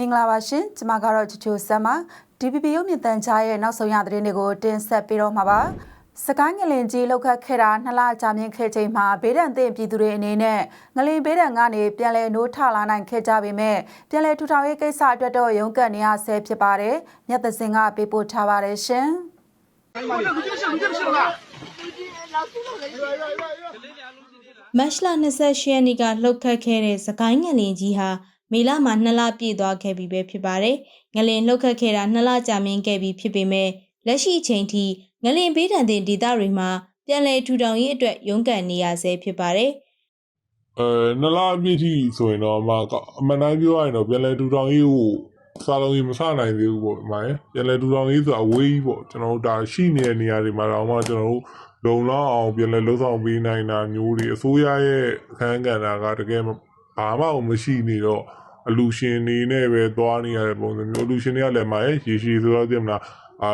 မင်္ဂလာပါရှင်ကျွန်မကတော့ချီချိုဆမ်းပါ DPP ရုပ်မြင်သံကြားရဲ့နောက်ဆုံးရသတင်းတွေကိုတင်ဆက်ပေးတော့မှာပါစကိုင်းငလင်ကြီးလောက်ခတ်ခဲ့တာနှစ်လကြာမြင့်ခဲ့ချိန်မှာဘေးဒဏ်သင့်ပြည်သူတွေအနေနဲ့ငလင်ဘေးဒဏ်ကနေပြန်လည်နိုးထလာနိုင်ခဲ့ကြပေမဲ့ပြန်လည်ထူထောင်ရေးကိစ္စအတွက်တော့ရုန်းကန်နေရဆဲဖြစ်ပါတယ်မြတ်သစင်ကပေးပို့ထားပါတယ်ရှင်မတ်လ28ရက်နေ့ကလှုပ်ခတ်ခဲ့တဲ့စကိုင်းငလင်ကြီးဟာ မေလမှာ2လပြည့်သွားခဲ့ပြီပဲဖြစ်ပါတယ်။ငလင်လှုပ်ခတ်ခဲ့တာ2လကြာမြင့်ခဲ့ပြီဖြစ်ပေမဲ့လက်ရှိအချိန်ထိငလင်ဘေးဒဏ်တဲ့ဒေသတွေမှာပြန်လည်ထူထောင်ရေးအတွက်ရုန်းကန်နေရဆဲဖြစ်ပါတယ်အဲနလားအပြည့်ထိဆိုရင်တော့အမကအမှန်တိုင်းပြောရရင်တော့ပြန်လဲထူထောင်ရေးကိုစားလုံးကြီးမဆနိုင်သေးဘူးပေါ့အမရယ်ပြန်လဲထူထောင်ရေးဆိုတာအဝေးကြီးပေါ့ကျွန်တော်တို့ဒါရှိနေတဲ့နေရာတွေမှာတော့အမကျွန်တော်တို့လုံလောက်အောင်ပြန်လဲလှုပ်ဆောင်ပေးနိုင်တာမျိုးတွေအစိုးရရဲ့အခန်းကဏ္ဍကတကယ် ဘာမှမရှိနေတော့အလူရှင်နေနဲ့ပဲသွားနေရတဲ့ပုံစံမျိုးအလူရှင်တွေကလည်းမရယ်ရေရှည်ဆိုတော့သိမလားအာ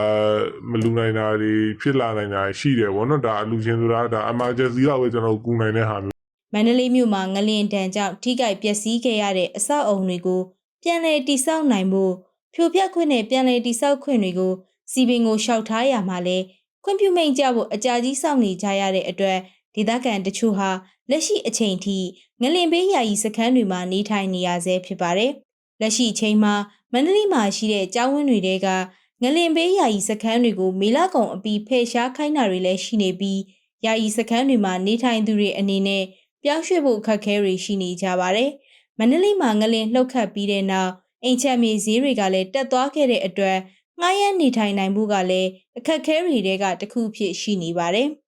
မလူနိုင်တာတွေဖြစ်လာနိုင်တာရှိတယ်ဗောနော်ဒါအလူရှင်ဆိုတာဒါ emergency တော့ပဲကျွန်တော်တို့ကူနိုင်တဲ့ဟာမျိုး။မန္တလေးမြို့မှာငလင်တန်ကြောင့်ထိခိုက်ပျက်စီးခဲ့ရတဲ့အဆောက်အုံတွေကိုပြန်လည်တိစောက်နိုင်ဖို့ဖြိုဖျက်ခွင့်နဲ့ပြန်လည်တိစောက်ခွင့်တွေကိုစီပင်ကိုလျှောက်ထားရမှာလဲခွင့်ပြုမိန့်ကြဖို့အကြာကြီးစောင့်နေကြရတဲ့အတွက် ဒေသခံတချို့ဟာလက်ရှိအချိန်ထိငလင်ဘေးယာယီစခန်းတွေမှာနေထိုင်နေရဆဲဖြစ်ပါတယ်။လက်ရှိအချိန်မှာမန္တလေးမှာရှိတဲ့ကျောင်းဝင်းတွေကငလင်ဘေးယာယီစခန်းတွေကိုမေလကုံအပီဖယ်ရှားခိုင်းတာတွေလည်းရှိနေပြီးယာယီစခန်းတွေမှာနေထိုင်သူတွေအနေနဲ့ပြောင်းရွှေ့ဖို့အခက်အခဲတွေရှိနေကြပါတယ်။မန္တလေးမှာငလင်လှုပ်ခတ်ပြီးတဲ့နောက်အိမ်ချက်မြေဈေးတွေကလည်းတက်သွားခဲ့တဲ့အတွက်ငှားရမ်းနေထိုင်နိုင်မှုကလည်းအခက်အခဲတွေတဲကတစ်ခုဖြစ်ရှိနေပါတယ်။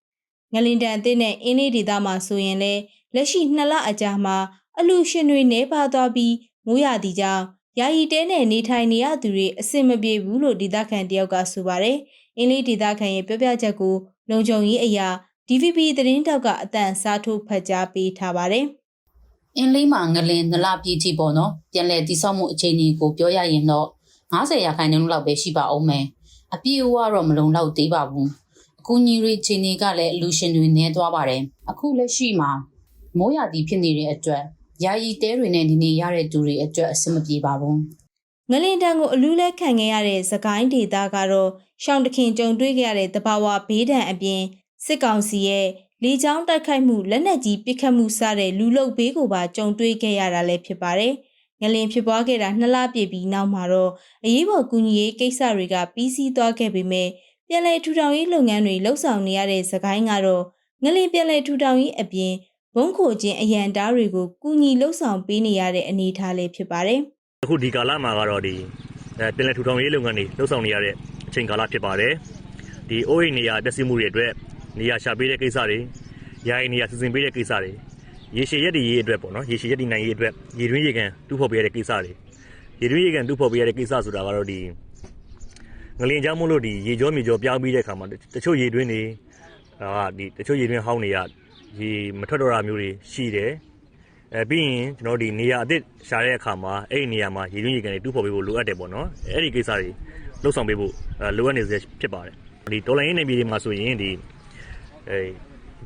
ငလင်တန်အသစ်နဲ့အင်းလေးဒေသမှာဆိုရင်လည်းလက်ရှိနှစ်လအကြာမှာအလူရှင်တွေနေပါသွားပြီးမိုးရသည့်ကြောင့်ယာယီတဲနဲ့နေထိုင်နေရသူတွေအဆင်မပြေဘူးလို့ဒေသခံတယောက်ကဆိုပါတယ်။အင်းလေးဒေသခံရဲ့ပြောပြချက်ကိုလုံခြုံရေးအရာ DVB သတင်းတောက်ကအတန်စားထိုးဖတ်ကြားပေးထားပါတယ်။အင်းလေးမှာငလင်နလပြည့်ကြည့်ပေါ့နော်ပြန်လဲတိဆောက်မှုအခြေအနေကိုပြောရရင်တော့90ရာခိုင်နှုန်းလောက်ပဲရှိပါအောင်မယ်အပြည့်အဝတော့မလုံလောက်သေးပါဘူး အခုညီရီအခြေအနေကလည်းအလူရှင်တွေနည်းသွားပါတယ်အခုလက်ရှိမှာမိုးရာသီဖြစ်နေတဲ့အတွက်ယာယီတဲတွေနဲ့နေနေရတဲ့သူတွေအတွက်အဆင်မပြေပါဘူးငလင်တန်ကိုအလူးလဲခံခဲ့ရတဲ့သကိုင်းဒေသကတော့ရှောင်းတခင်ကြုံတွေ့ခဲ့ရတဲ့တဘာဝဘေးဒဏ်အပြင်စစ်ကောင်စီရဲ့လေကြောင်းတိုက်ခိုက်မှုလက်နက်ကြီးပစ်ခတ်မှုစတဲ့လူလုဘေးကိုပါကြုံတွေ့ခဲ့ရတာလည်းဖြစ်ပါတယ်။ငလင်ဖြစ်ပွားခဲ့တာနှစ်လပြည့်ပြီးနောက်မှာတော့အရေးပေါ်ကူညီရေးကိစ္စတွေကပြီးစီးသွားခဲ့ပေမဲ့ ပြည်လဲထူထောင်ရေးလုပ်ငန်းတွေလှုပ်ဆောင်နေရတဲ့သခိုင်းကတော့ငလင်ပြည်လဲထူထောင်ရေးအပြင်ဘုံခိုခြင်းအရန်တားတွေကိုကူညီလှုပ်ဆောင်ပေးနေရတဲ့အနေအထားလေးဖြစ်ပါတယ်။အခုဒီကာလမှာကတော့ဒီပြည်လဲထူထောင်ရေးလုပ်ငန်းတွေလှုပ်ဆောင်နေရတဲ့အချိန်ကာလဖြစ်ပါတယ်။ဒီအိုးအိမ်နေရာပျက်စီးမှုတွေအတွက်နေရာရှာပေးတဲ့ကိစ္စတွေ၊ယာယီနေရာစီစဉ်ပေးတဲ့ကိစ္စတွေရေရှည်ရက်တည်ရေးအတွက်ပေါ့နော်ရေရှည်ရက်တည်နိုင်ရေးအတွက်ရေတွင်းရေကန်တူးဖော်ပေးရတဲ့ကိစ္စတွေရေတွင်းရေကန်တူးဖော်ပေးရတဲ့ကိစ္စဆိုတာကတော့ဒီ ငလင်ကြောင့်မို့လို့ဒီရေကြောမြေကြောပြောင်းပြီးတဲ့အခါမှာတချို့ရေတွင်းတွေဟာဒီတချို့ရေတွင်းဟောင်းတွေကရေမထွက်တော့တာမျိုးတွေရှိတယ်အဲပြီးရင်ကျွန်တော်ဒီနေရာအသစ်ရှာတဲ့အခါမှာအဲ့ဒီနေရာမှာရေတွင်းရေကန်တွေတူးဖော်ပေးဖို့လိုအပ်တယ်ပေါ့နော်အဲ့ဒီကိစ္စတွေလှုပ်ဆောင်ပေးဖို့အဲလိုအပ်နေစေဖြစ်ပါတယ်ဒီဒေါ်လာရင်းနေပြည်တော်မှာဆိုရင်ဒီအဲ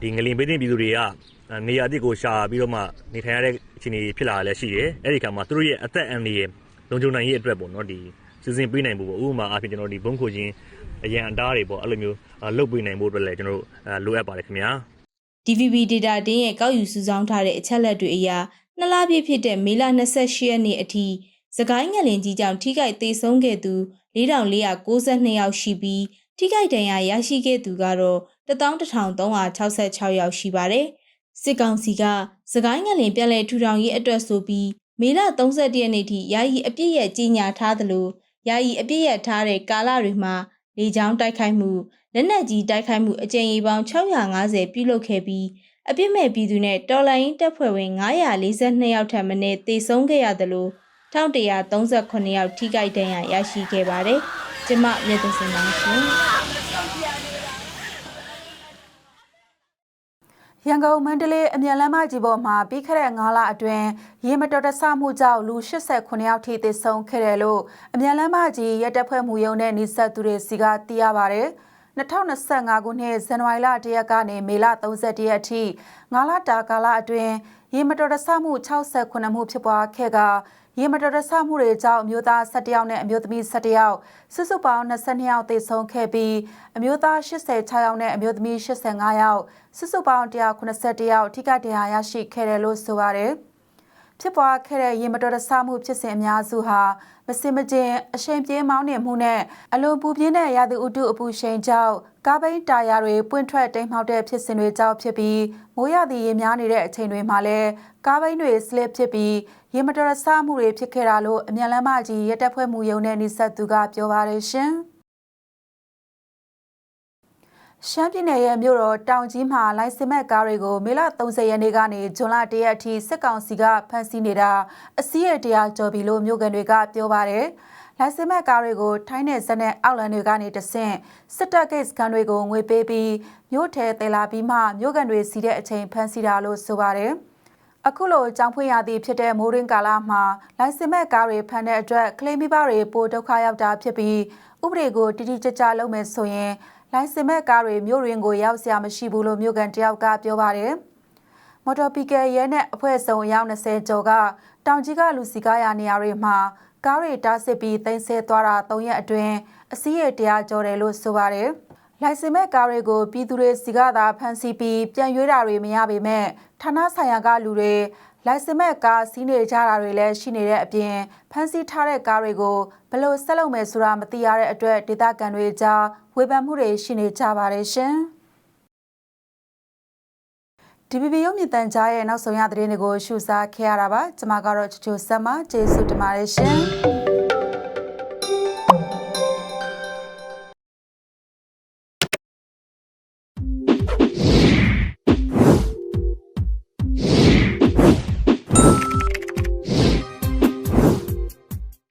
ဒီငလင်ပေးတဲ့ပြည်သူတွေကနေရာအသစ်ကိုရှာပြီးတော့မှနေထိုင်ရတဲ့အခြေအနေဖြစ်လာလည်းရှိတယ်အဲ့ဒီခါမှာသူတို့ရဲ့အသက်အန္တရာယ်လုံခြုံနိုင်ရေးအတွက်ပေါ့နော်ဒီ စီစဉ်ပေးနိုင်ဖို့ပေါ့ဥပမာအားဖြင့်ကျွန်တော်ဒီဘုံခိုချင်းအရန်အတားတွေပေါ့အဲ့လိုမျိုးလုတ်ပေးနိုင်ဖို့အတွက်လည်းကျွန်တော်တို့လိုအပ်ပါတယ်ခင်ဗျာ DVB data တင်းရဲ့ကောက်ယူစုဆောင်းထားတဲ့အချက်လက်တွေအရနှစ်လပြည့်ဖြစ်တဲ့မေလ28ရက်နေ့အထိစကိုင်းငလင်ကြီးကြောင့်ထိခိုက်သေးဆုံးခဲ့သူ4492ယောက်ရှိပြီးထိခိုက်ဒဏ်ရာရရှိခဲ့သူကတော့11366ယောက်ရှိပါတယ်။စစ်ကောင်စီကစကိုင်းငလင်ပြည်လဲထူထောင်ရေးအတွက်ဆိုပြီးမေလ31ရက်နေ့ထိယာယီအပြည့်ရဲ့ကြီးညာထားသလို ယာယီအပြည့်ရထားတဲ့ကာလတွေမှာလေကြောင်းတိုက်ခိုက်မှုလက်နက်ကြီးတိုက်ခိုက်မှုအကြိမ်ရေပေါင်း650ပြုလုပ်ခဲ့ပြီးအပြစ်မဲ့ပြည်သူနဲ့တော်လိုင်းတပ်ဖွဲ့ဝင်942ယောက်ထပ်မံတေဆုံးခဲ့ရတယ်လို့1138ယောက်ထိခိုက်ဒဏ်ရာရရှိခဲ့ပါတယ်။ကျမမြတ်သစင်ပါရှင် ရန်ကုန်မန္တလေးအမြန်လမ်းမကြီးပေါ်မှာပြီးခဲ့တဲ့9လအတွင်းရေမတော်တဆမှုကြောင့်လူ89ယောက်ထိသေဆုံးခဲ့တယ်လို့အမြန်လမ်းမကြီးရဲတပ်ဖွဲ့မှုရုံးနဲ့နှိဆက်သူတွေစီကသိရပါဗျ။2025ခုနှစ်ဇန်နဝါရီလ1ရက်ကနေမေလ31ရက်အထိ9လတာကာလအတွင်းရေမတော်တဆမှု68မှုဖြစ်ပွားခဲ့က ရေမတော်တဆမှုတွေကြောင့်အမျိုးသား17ယောက်နဲ့အမျိုးသမီး17ယောက်စုစုပေါင်း22ယောက်သေဆုံးခဲ့ပြီးအမျိုးသား86ယောက်နဲ့အမျိုးသမီး85ယောက်စုစုပေါင်း181ယောက်ထိခိုက်ဒဏ်ရာရရှိခဲ့တယ်လို့ဆိုပါတယ်။ ဖြစ်ပွားခဲ့တဲ့ရေမတော်တဆမှုဖြစ်စဉ်အများစုဟာမစင်မကျင်အရှိန်ပြေးမောင်းနေမှုနဲ့အလွန်ပူပြင်းတဲ့ရာသီဥတုအပူရှိန်ကြောင့်ကားဘိန်းတာယာတွေပွင့်ထွက်တိမ်မှောက်တဲ့ဖြစ်စဉ်တွေကြောင့်ဖြစ်ပြီးမိုးရသည့်ရေများနေတဲ့အချိန်တွေမှာလည်းကားဘိန်းတွေစလစ်ဖြစ်ပြီးရေမတော်တဆမှုတွေဖြစ်ခဲ့တာလို့အမြန်လမ်းမကြီးရဲတပ်ဖွဲ့မှုရုံးနဲ့နှိဆက်သူကပြောပါတယ်ရှင်။ ရှမ်းပြည်နယ်ရဲ့မြို့တော်တောင်ကြီးမှာလိုင်စင်မဲ့ကားတွေကိုမေလ30ရက်နေ့ကနေဇွန်လ1ရက်အထိစစ်ကောင်စီကဖမ်းဆီးနေတာအစည်းအတရားကြော်ပြီလို့မြို့ကန်တွေကပြောပါတယ်။လိုင်စင်မဲ့ကားတွေကိုထိုင်းနယ်စပ်နဲ့အောက်လန်တွေကနေတဆင့်စစ်တပ်ဂိတ်စကန်တွေကိုငွေပေးပြီးမြို့ထဲတည်လာပြီးမှမြို့ကန်တွေစီးတဲ့အချိန်ဖမ်းဆီးတာလို့ဆိုပါတယ်။အခုလိုကြောင်ဖွင့်ရသည်ဖြစ်တဲ့မိုးရင်းကာလမှာလိုင်စင်မဲ့ကားတွေဖမ်းတဲ့အတွက်ကလိမိဘတွေပိုဒုက္ခရောက်တာဖြစ်ပြီးဥပဒေကိုတိတိကျကျလုပ်မယ်ဆိုရင် လိုင်စင်မဲ့ကားတွေမြို့ရင်းကိုရောက်စရာမရှိဘူးလို့မြို့ကန်တယောက်ကပြောပါတယ်။မော်တော်ပီကယ်ရဲနဲ့အဖွဲ့စုံအယောက်20ကျော်ကတောင်ကြီးကလူစီကားရနေရာတွေမှာကားတွေတားစစ်ပြီးတင်ဆက်သွားတာ၃ရက်အတွင်းအစည်းအတရားကြော်တယ်လို့ဆိုပါတယ်။လိုင်စင်မဲ့ကားတွေကိုပြည်သူတွေစီကသာဖမ်းဆီးပြီးပြန်ရွေးတာတွေမရပေမဲ့ဌာနဆိုင်ရာကလူတွေ လိုင်စင်မဲ့ကားစီးနေကြတာတွေလည်းရှိနေတဲ့အပြင်ဖမ်းဆီးထားတဲ့ကားတွေကိုဘယ်လို့ဆက်လုပ်မယ်ဆိုတာမသိရတဲ့အတွက်ဒေသခံတွေကြားဝေဖန်မှုတွေရှိနေကြပါတယ်ရှင်။ DPP ရုပ်မြင်သံကြားရဲ့နောက်ဆုံးရသတင်းတွေကိုရှုစားခဲ့ရတာပါကျွန်မကတော့ချူချူဆက်မကျေးဇူးတင်ပါတယ်ရှင်